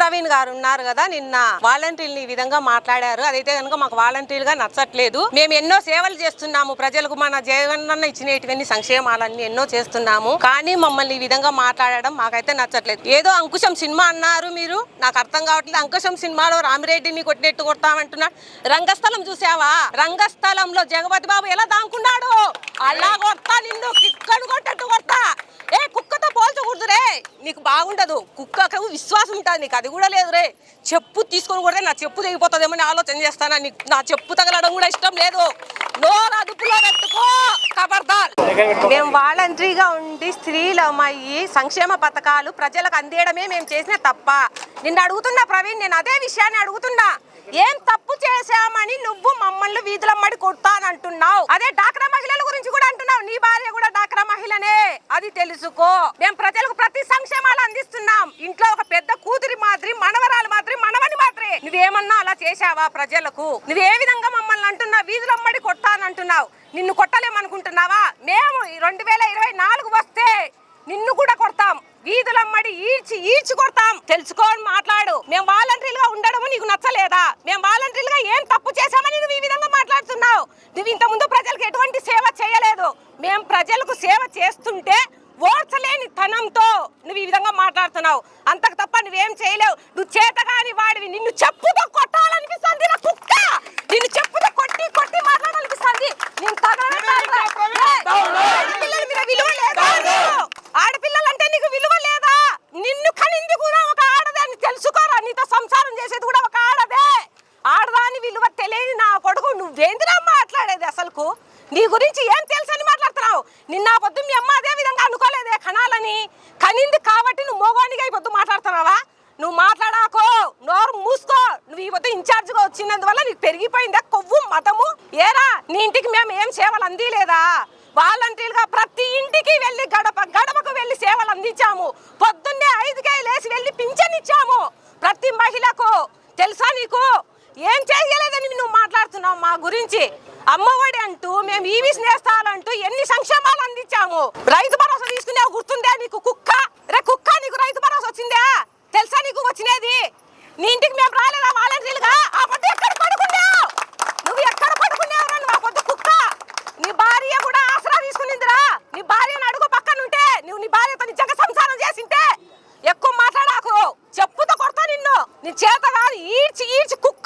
ప్రవీణ్ గారు ఉన్నారు కదా నిన్న వాలంటీర్లు ఈ విధంగా మాట్లాడారు. అదైతే కనుక మాకు వాలంటీర్గా నచ్చట్లేదు. మేము ఎన్నో సేవలు చేస్తున్నాము. ప్రజలకు మన జగనన్న ఇచ్చినటువంటి సంక్షేమాలన్నీ ఎన్నో చేస్తున్నాము. కానీ మమ్మల్ని ఈ విధంగా మాట్లాడడం మాకైతే నచ్చట్లేదు. ఏదో అంకుశం సినిమా అన్నారు మీరు. నాకు అర్థం కావట్లేదు. అంకుశం సినిమాలో రామిరెడ్డిని కొట్టినట్టు కొడతామంటున్నాడు. రంగస్థలం చూసావా రంగస్థలంలో జగపతి బాబు ఎలా దాంకున్నాడు? అలా కొడతా నిన్ను. ఇక్కడ కొట్టట్టు కొడతా ఏ కుక్కతో పోల్చకూడదు రే నీకు బాగుండదు. కుక్కకు విశ్వాసం ఉంటుంది. నీకు అది కూడా లేదు రే. చెప్పు తీసుకొని కూడా నా చెప్పు తెగిపోతుందేమో అని ఆలోచన చేస్తానా నీకు? నా చెప్పు తగలడం కూడా ఇష్టం లేదు. నోరు అదుపులో పెట్టుకో ఖబర్దార్ మేము వాలంటరీగా ఉండి స్త్రీలు అమ్మాయి సంక్షేమ పథకాలు ప్రజలకు అందేయడమే మేము చేసిన తప్ప. నిన్ను అడుగుతున్నా ప్రవీణ్ నేను అదే విషయాన్ని అడుగుతున్నా. ఏం తప్పు చేశామని నువ్వు మమ్మల్ని వీధులమ్మడి కొడతానంటున్నావు. అదే డాక్రా మహిళల గురించి కూడా అంటున్నావు. నీ భార్య కూడా మహిళనే అది తెలుసుకో. మేము ప్రజలకు ప్రతి సంక్షేమాలు అందిస్తున్నాం. ఇంట్లో ఒక పెద్ద కూతురి మాదిరి మనవరాలు మాదిరి మనవని మాదిరి. నువ్వేమన్నా అలా చేశావా ప్రజలకు? నువ్వు ఏ విధంగా మమ్మల్ని అంటున్నావు? వీధులమ్మడి కొట్టానంటున్నావు. నిన్ను కొట్టలేమనుకుంటున్నావా? మేము రెండు వేల ఇరవై నాలుగు వస్తే నిన్ను కూడా కొడతాం. వీధులమ్మడి ఈడ్చి ఈడ్చి కొడతాం. తెలుసుకోని మాట్లాడు. మేము వాలంటీర్లుగా ఉండడము నీకు నచ్చలేదా? మేము వాలంటీర్లుగా ఏం తప్పు చేశామని నువ్వు ఈ విధంగా మాట్లాడుతున్నావు నువ్వు ఇంత ముందు ప్రజలకు ఎటువంటి సేవ చేయలేదు మేము ప్రజలకు సేవ చేస్తుంటే ఓర్చలేని తనంతో నువ్వు ఈ విధంగా మాట్లాడుతున్నావు. అంతకు తప్ప నువ్వేం చేయలేవు. నువ్వు చేతగాని వాడివి. నిన్ను చెప్పుతో కొట్టాలనిపిస్తుంది నా కుక్క. నిన్ను చెప్పుతో కొట్టి కొట్టి మాట్లాడాలనిపిస్తుంది. నేను విలువ లేదా? ఆడపిల్లలంటే నీకు విలువ లేదా? నిన్ను కనింది కూడా ఒక తెలుసుకోరా? నీతో సంసారం చేసేది కూడా ఒక ఆడదే. ఆడదాని విలువ తెలియని నా కొడుకు. నువ్వేందిరా మాట్లాడేది అసలుకు? నీ గురించి ఏం తెలుసని మాట్లాడుతున్నావు నిన్న పొద్దు మీ అమ్మ అదే విధంగా అనుకోలేదే కనాలని కనింది కాబట్టి నువ్వు మోగానిగా ఈ పొద్దు మాట్లాడుతున్నావా? నువ్వు మాట్లాడాకో నోరు మూసుకో. నువ్వు ఈ పొద్దు ఇన్ఛార్జ్గా వచ్చినందువల్ల నీకు పెరిగిపోయిందా? కొవ్వు మతము ఏరా? నీ ఇంటికి మేము ఏం సేవలు అందిలేదా? వాలంటీర్గా ప్రతి ఇంటికి వెళ్ళి గడప గడపకు వెళ్ళి సేవలు అందించాము. పొద్దున్నే ఐదుకే లేచి వెళ్ళి పింఛన్ ఇచ్చాము ప్రతి మహిళకు. తెలుసా నీకు? ఏం చేయలేదని నువ్వు మాట్లాడుతున్నావు మా గురించి. అమ్మఒడి అంటూ మేము ఈవి స్నేస్తాలంటూ ఎన్ని సంక్షేమాలు అందించాము. రైతు భరోసా తీసుకునే గుర్తుందే నీకు? కుక్క. రే కుక్క నీకు రైతు భరోసా వచ్చిందా? తెలుసా నీకు వచ్చినది? నీ ఇంటికి మేము రాలేదా వాలంటీర్లుగా? ఆ పొద్దు ఎక్కడ పడుకున్నావు? నువ్వు ఎక్కడ పడుకున్నావు నువ్వు ఆ పొద్దు కుక్క. నీ భార్య కూడా ఆసరా తీసుకునిందిరా. నీ భార్యను అడుగు పక్కనుంటే నువ్వు నీ భార్యతో నిజంగా సంసారం చేసింటే ఎక్కువ మాట్లాడాకు. చెప్పుతో కొడతా నిన్ను. నీ చేత కాదు ఈడ్చి ఈడ్చి కుక్కను